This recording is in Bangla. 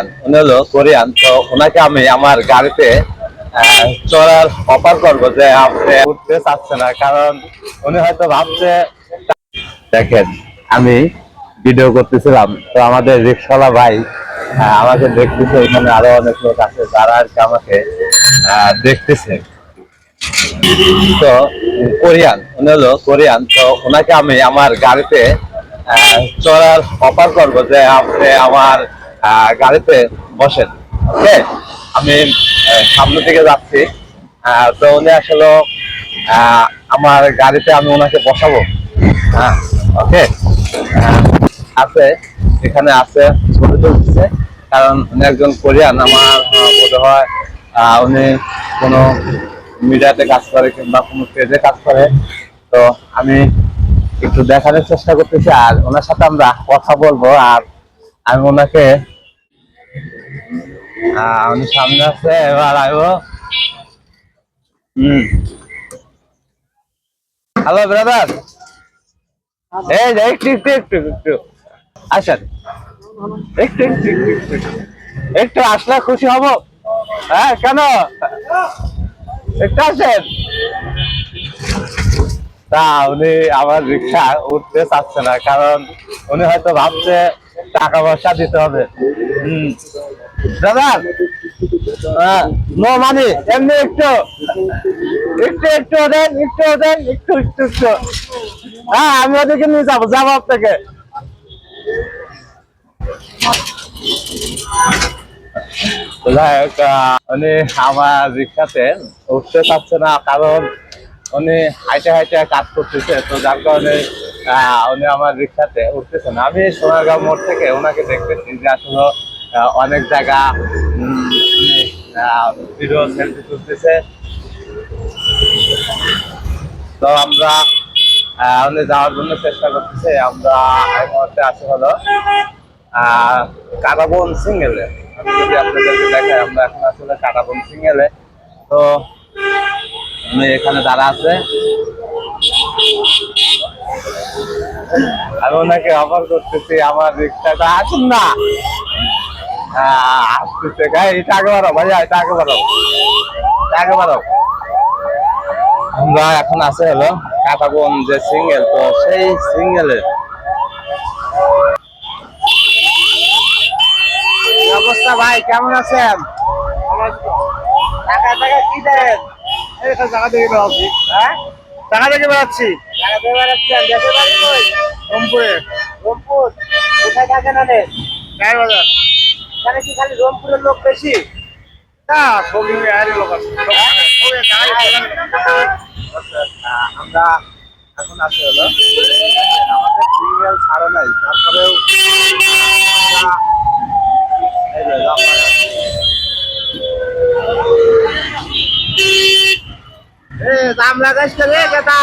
কোরিয়ান, উনি হলো কোরিয়ান। তো ওনাকে আমি আমার গাড়িতে চড়ার অফার করব যে আপনি উঠতে চাচ্ছে না, কারণ উনি হয়তো ভাবছে, দেখেন, আমি ভিডিও করতেছিলাম, তো আমাদের রিক্সাওয়ালা ভাই আমাকে দেখতেছে, এখানে আরও অনেক লোক আছে যারা আর কি আমাকে দেখতেছে। তো কোরিয়ান, উনি হলো কোরিয়ান, তো ওনাকে আমি আমার গাড়িতে চড়ার অফার করব যে আপনি আমার গাড়িতে বসেন। ওকে আমি আহ, সামনের দিকে যাচ্ছি। তো উনি আসলে আমার গাড়িতে আমি ওনাকে বসাবো। হ্যাঁ? ওকে আছে। এখানে আছে ছবি তুলছে। কারণ উনি একজন কোরিয়ান। আমার বোধ হয় উনি কোনো মিডিয়াতে কাজ করে কিংবা কোনো পেজে কাজ করে। তো আমি একটু দেখানোর চেষ্টা করতেছি। আর ওনার সাথে আমরা কথা বলব। আর আমি ওনাকে উনি সামনে আছে এবার আইব। হম। হ্যালো ব্রাদার এই একটু একটু একটু একটু। আসেন। একটু একটু। একটু আসলে খুশি হব। হ্যাঁ কেন? একটু আসেন। তা উনি আমার রিক্সা উঠতে চাচ্ছে না, কারণ উনি হয়তো ভাবছে টাকা পয়সা দিতে হবে। হম। দাদা নো মানি, এমনি একটু একটু একটু দেন একটু দেন, একটু একটু একটু। হ্যাঁ আমি নিয়ে যাব যাব আপনাকে। উনি আমার রিক্সাতে উঠতে পারছে না, কারণ উনি হাইটে হাইটে কাজ করতেছে, তো যার কারণে উনি আমার রিক্সাতে উঠতেছে না। আমি সোনারগাঁও মোড় থেকে ওনাকে দেখতেছি যে আসলে অনেক জায়গা ভিডিও সেলফি তুলতেছে। তো আমরা উনি যাওয়ার জন্য চেষ্টা করতেছে। আমরা এই মুহূর্তে আছি হলো কাটাবন সিঙ্গেলে। আমি যদি আপনাদেরকে দেখাই, আমরা এখন আসলে কাটাবন সিঙ্গেলে। তো উনি এখানে দাঁড়া আছে। আমি ওনাকে অফার করতেছি, আমার রিক্সাটা। আসুন না! আসতেছে। গাই এটা আগে বাড়ো ভাইয়া এটা আগে বাড়ো এটা আগে বাড়ো আমরা এখন আছে হলো কাটাবন যে সিঙ্গেল, তো সেই সিঙ্গেলের অবস্থা ভাই? কেমন আছেন? টাকা কি দেন? হ্যাঁ? টাকা থেকে বেড়াচ্ছি? টাকা থেকে বেড়াচ্ছেন এখানে কি খালি রংপুরের লোক বেশি না আমরা এখন আছি হলো আমাদের সিরিয়াল নাই তারপরেও। এ দাম লাগাইছ রে গেদা